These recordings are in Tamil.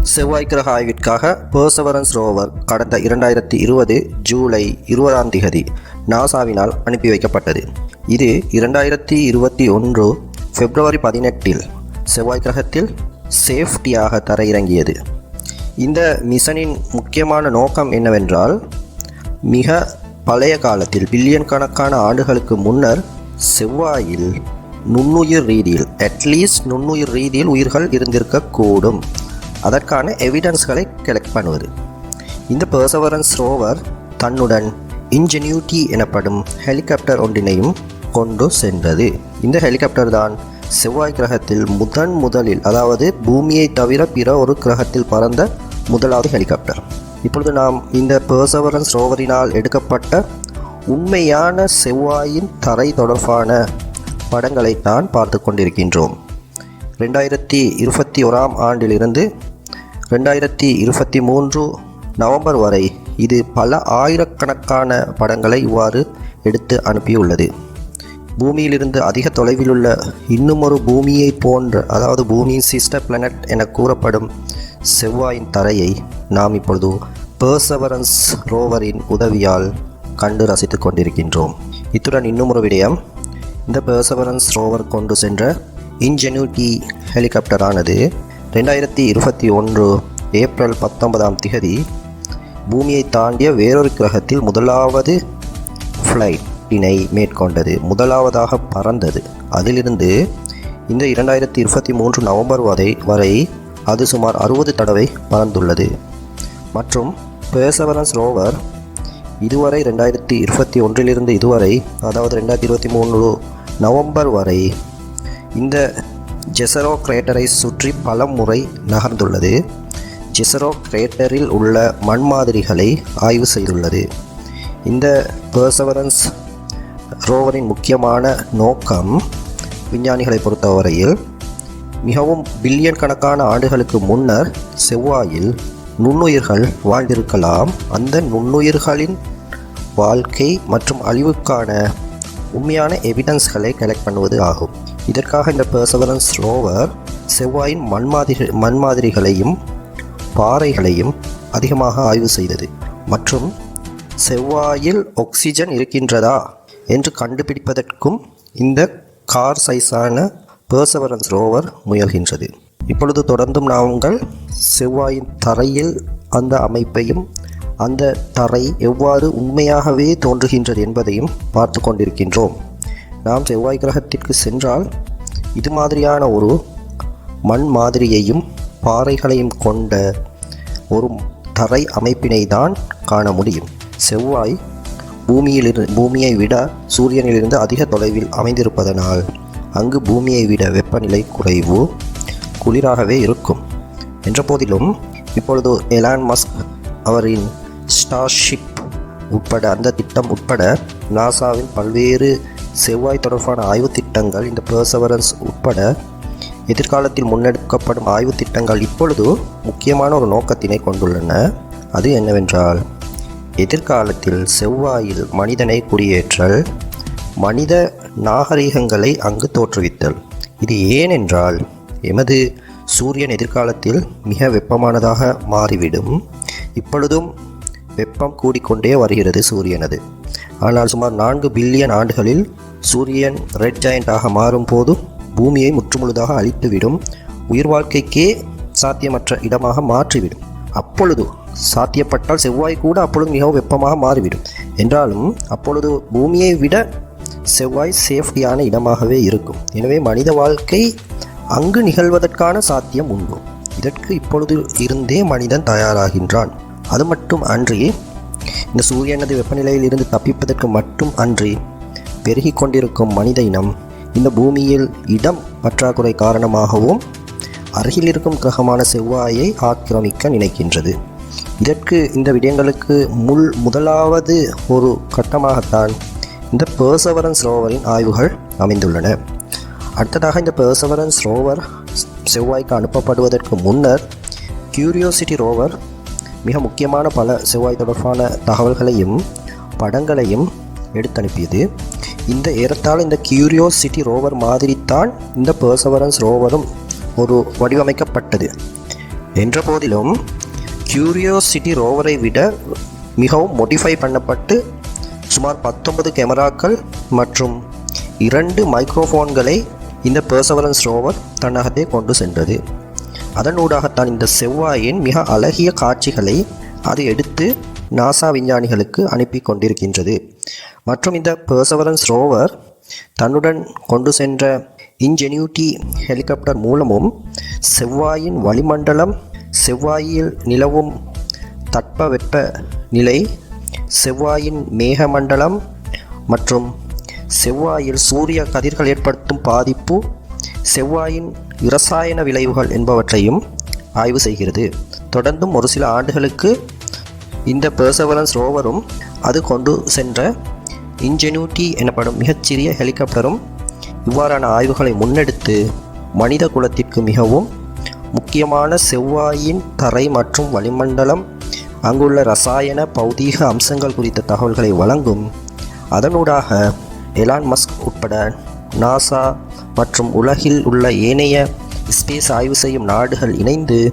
செவ்வாய் கிரக ஆய்விற்காக பர்சவரன்ஸ் ரோவர் கடந்த இரண்டாயிரத்தி இருபது ஜூலை இருபதாம் திகதி நாசாவினால் அனுப்பி வைக்கப்பட்டது. இது இரண்டாயிரத்தி இருபத்தி ஒன்று பிப்ரவரி பதினெட்டில் செவ்வாய் கிரகத்தில் சேஃப்டியாக தரையிறங்கியது. இந்த மிஷனின் முக்கியமான நோக்கம் என்னவென்றால் மிக பழைய காலத்தில் பில்லியன் கணக்கான ஆண்டுகளுக்கு முன்னர் செவ்வாயில் நுண்ணுயிர் ரீதியில் அட்லீஸ்ட் நுண்ணுயிர் ரீதியில் உயிர்கள் இருந்திருக்கக்கூடும். அதற்கான எவிடன்ஸ்களை கலெக்ட் பண்ணுவது. இந்த பெர்சவரன்ஸ் ரோவர் தன்னுடன் இன்ஜெனியூட்டி எனப்படும் ஹெலிகாப்டர் ஒன்றினையும் கொண்டு சென்றது. இந்த ஹெலிகாப்டர் தான் செவ்வாய் கிரகத்தில் முதன் முதலில் அதாவது பூமியை தவிர பிற ஒரு கிரகத்தில் பறந்த முதலாவது ஹெலிகாப்டர் இப்பொழுது நாம் இந்த பெர்சவரன்ஸ் ரோவரினால் எடுக்கப்பட்ட உண்மையான செவ்வாயின் தரை தொடர்பான படங்களை தான் பார்த்து கொண்டிருக்கின்றோம். ரெண்டாயிரத்தி இருபத்தி ஓராம் ஆண்டிலிருந்து ரெண்டாயிரத்தி இருபத்தி மூன்று நவம்பர் வரை இது பல ஆயிரக்கணக்கான படங்களை இவ்வாறு எடுத்து அனுப்பியுள்ளது. பூமியிலிருந்து அதிக தொலைவில் உள்ள இன்னுமொரு பூமியை போன்ற அதாவது பூமியின் சிஸ்டர் பிளானட் என கூறப்படும் செவ்வாயின் தரையை நாம் இப்பொழுது பெர்சவரன்ஸ் ரோவரின் உதவியால் கண்டு ரசித்துக் கொண்டிருக்கின்றோம். இத்துடன் இன்னும் ஒரு விடயம். இந்த பெர்சவரன்ஸ் ரோவர் கொண்டு சென்ற இன்ஜெனியூட்டி ஹெலிகாப்டரானது ரெண்டாயிரத்தி இருபத்தி ஒன்று ஏப்ரல் பத்தொன்பதாம் திகதி பூமியை தாண்டிய வேறொரு கிரகத்தில் முதலாவது ஃப்ளைட்டினை மேற்கொண்டது. முதலாவதாக பறந்தது. அதிலிருந்து இந்த இரண்டாயிரத்தி இருபத்தி மூன்று நவம்பர் வரை வரை அது சுமார் அறுபது தடவை பறந்துள்ளது. மற்றும் பேசவரன்ஸ் ரோவர் இதுவரை ரெண்டாயிரத்தி இருபத்தி ஒன்றிலிருந்து இதுவரை அதாவது ரெண்டாயிரத்தி இருபத்தி மூணு நவம்பர் வரை இந்த ஜெசரோ கிரேட்டரை சுற்றி பல முறை நகர்ந்துள்ளது. ஜெசரோ கிரேட்டரில் உள்ள மண் மாதிரிகளை ஆய்வு செய்துள்ளது. இந்த பெர்சவரன்ஸ் ரோவரின் முக்கியமான நோக்கம் விஞ்ஞானிகளை பொறுத்தவரையில் மிகவும் பில்லியன் கணக்கான ஆண்டுகளுக்கு முன்னர் செவ்வாயில் நுண்ணுயிர்கள் வாழ்ந்திருக்கலாம். அந்த நுண்ணுயிர்களின் வாழ்க்கை மற்றும் அழிவுக்கான உண்மையான எவிடன்ஸ்களை கலெக்ட் பண்ணுவது ஆகும். இதற்காக இந்த பெர்சவரன்ஸ் ரோவர் செவ்வாயின் மண்மாதிரி மண்மாதிரிகளையும் மண் மாதிரிகளையும் பாறைகளையும் அதிகமாக ஆய்வு செய்தது. மற்றும் செவ்வாயில் ஆக்சிஜன் இருக்கின்றதா என்று கண்டுபிடிப்பதற்கும் இந்த கார் சைஸான பேர்சவரன்ஸ் ரோவர் முயல்கின்றது. இப்பொழுது தொடர்ந்தும் நாங்கள் செவ்வாயின் தரையில் அந்த அமைப்பையும் அந்த தரை எவ்வாறு உண்மையாகவே தோன்றுகின்றது என்பதையும் பார்த்து கொண்டிருக்கின்றோம். நாம் செவ்வாய் கிரகத்திற்கு சென்றால் இது மாதிரியான ஒரு மண் மாதிரியையும் பாறைகளையும் கொண்ட ஒரு தரை அமைப்பினை தான் காண முடியும். செவ்வாய் பூமியிலிரு பூமியை விட சூரியனிலிருந்து அதிக தொலைவில் அமைந்திருப்பதனால் அங்கு பூமியை விட வெப்பநிலை குறைவு குளிராகவே இருக்கும். என்ற போதிலும் இப்பொழுது எலான் மஸ்க் அவரின் ஸ்டார்ஷிப் உட்பட அந்த திட்டம் உட்பட நாசாவின் பல்வேறு செவ்வாய் தொடர்பான ஆய்வு திட்டங்கள் இந்த பெர்சவரன்ஸ் உட்பட எதிர்காலத்தில் முன்னெடுக்கப்படும் ஆய்வு திட்டங்கள் இப்பொழுது முக்கியமான ஒரு நோக்கத்தினை கொண்டுள்ளன. அது என்னவென்றால் எதிர்காலத்தில் செவ்வாயில் மனிதனை குடியேற்றல் மனித நாகரிகங்களை அங்கு தோற்றுவித்தல். இது ஏனென்றால் எமது சூரியன் எதிர்காலத்தில் மிக வெப்பமானதாக மாறிவிடும். இப்பொழுதும் வெப்பம் கூடிக்கொண்டே வருகிறது சூரியனது. ஆனால் சுமார் நான்கு பில்லியன் ஆண்டுகளில் சூரியன் ரெட் ஜாயிண்டாக மாறும் போது பூமியை முற்றுமுழுதாக அழித்துவிடும். உயிர் வாழ்க்கைக்கே சாத்தியமற்ற இடமாக மாற்றிவிடும். அப்பொழுது சாத்தியப்பட்டால் செவ்வாய் கூட அப்பொழுது மிகவும் வெப்பமாக மாறிவிடும். என்றாலும் அப்பொழுது பூமியை விட செவ்வாய் சேஃப்டியான இடமாகவே இருக்கும். எனவே மனித வாழ்க்கை அங்கு நிகழ்வதற்கான சாத்தியம் உண்டு. இதற்கு இப்பொழுது இருந்தே மனிதன் தயாராகின்றான். அது மட்டும் அன்றி இந்த சூரியனது வெப்பநிலையில் இருந்து தப்பிப்பதற்கு மட்டும் அன்றி பெருகி கொண்டிருக்கும் மனித இனம் இந்த பூமியில் இடம் பற்றாக்குறை காரணமாகவும் அருகில் இருக்கும் கிரகமான செவ்வாயை ஆக்கிரமிக்க நினைக்கின்றது. இதற்கு இந்த விடயங்களுக்கு முள் முதலாவது ஒரு கட்டமாகத்தான் இந்த பேர்சவரன்ஸ் ரோவரின் ஆய்வுகள் அமைந்துள்ளன. அடுத்ததாக இந்த பேர்சவரன்ஸ் ரோவர் செவ்வாய்க்கு அனுப்பப்படுவதற்கு முன்னர் கியூரியோசிட்டி ரோவர் மிக முக்கியமான பல செவ்வாய் தொடர்பான தகவல்களையும் படங்களையும் எடுத்தனுப்பியது. இந்த ஏறத்தாழ இந்த கியூரியோசிட்டி ரோவர் மாதிரித்தான் இந்த பெர்சவரன்ஸ் ரோவரும் ஒரு வடிவமைக்கப்பட்டது. என்ற போதிலும் கியூரியோசிட்டி ரோவரை விட மிகவும் மோடிஃபை பண்ணப்பட்டு சுமார் பத்தொன்பது கேமராக்கள் மற்றும் இரண்டு மைக்ரோஃபோன்களை இந்த பெர்சவரன்ஸ் ரோவர் தன்னகத்தே கொண்டு சென்றது. அதனூடாகத்தான் இந்த செவ்வாயின் மிக அழகிய காட்சிகளை அது எடுத்து நாசா விஞ்ஞானிகளுக்கு அனுப்பி கொண்டிருக்கின்றது. மற்றும் இந்த பெர்சவரன்ஸ் ரோவர் தன்னுடன் கொண்டு சென்ற இன்ஜெனியூட்டி ஹெலிகாப்டர் மூலமும் செவ்வாயின் வளிமண்டலம் செவ்வாயில் நிலவும் தட்பவெப்ப நிலை செவ்வாயின் மேகமண்டலம் மற்றும் செவ்வாயில் சூரிய கதிர்கள் ஏற்படுத்தும் பாதிப்பு செவ்வாயின் இரசாயன விளைவுகள் என்பவற்றையும் ஆய்வு செய்கிறது. தொடர்ந்தும் ஒரு சில ஆண்டுகளுக்கு இந்த பெர்சவலன்ஸ் ரோவரும் அது கொண்டு சென்ற இன்ஜெனியூட்டி எனப்படும் மிகச்சிறிய ஹெலிகாப்டரும் இவ்வாறான ஆய்வுகளை முன்னெடுத்து மனித குலத்திற்கு மிகவும் முக்கியமான செவ்வாயின் தரை மற்றும் வளிமண்டலம் அங்குள்ள ரசாயன பௌதீக அம்சங்கள் குறித்த தகவல்களை வழங்கும். அதனூடாக எலான் மஸ்க் உட்பட நாசா மற்றும் உலகில் உள்ள ஏனைய ஸ்பேஸ் ஆய்வு செய்யும் நாடுகள் இணைந்து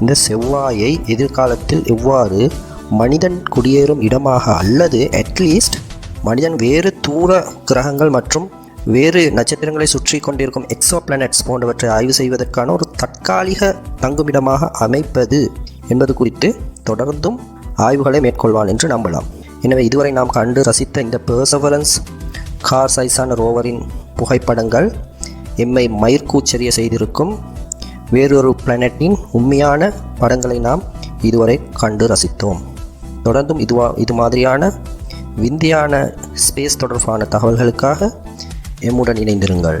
இந்த செவ்வாயை எதிர்காலத்தில் எவ்வாறு மனிதன் குடியேறும் இடமாக அல்லது அட்லீஸ்ட் மனிதன் வேறு தூர கிரகங்கள் மற்றும் வேறு நட்சத்திரங்களை சுற்றி கொண்டிருக்கும் எக்ஸோ பிளானட்ஸ் போன்றவற்றை ஆய்வு செய்வதற்கான ஒரு தற்காலிக தங்குமிடமாக அமைப்பது என்பது குறித்து தொடர்ந்தும் ஆய்வுகளை மேற்கொள்வான் என்று நம்பலாம். எனவே இதுவரை நாம் கண்டு ரசித்த இந்த பெர்சவரன்ஸ் கார் சைஸான ரோவரின் புகைப்படங்கள் எம்மை மயிர்கூச்சரிய செய்திருக்கும் வேறொரு பிளானட்டின் உண்மையான படங்களை நாம் இதுவரை கண்டு ரசித்தோம். தொடர்ந்தும் இதுவா இது மாதிரியான விந்தியான ஸ்பேஸ் தொடர்பான தகவல்களுக்காக எம்முடன் இணைந்திருங்கள்.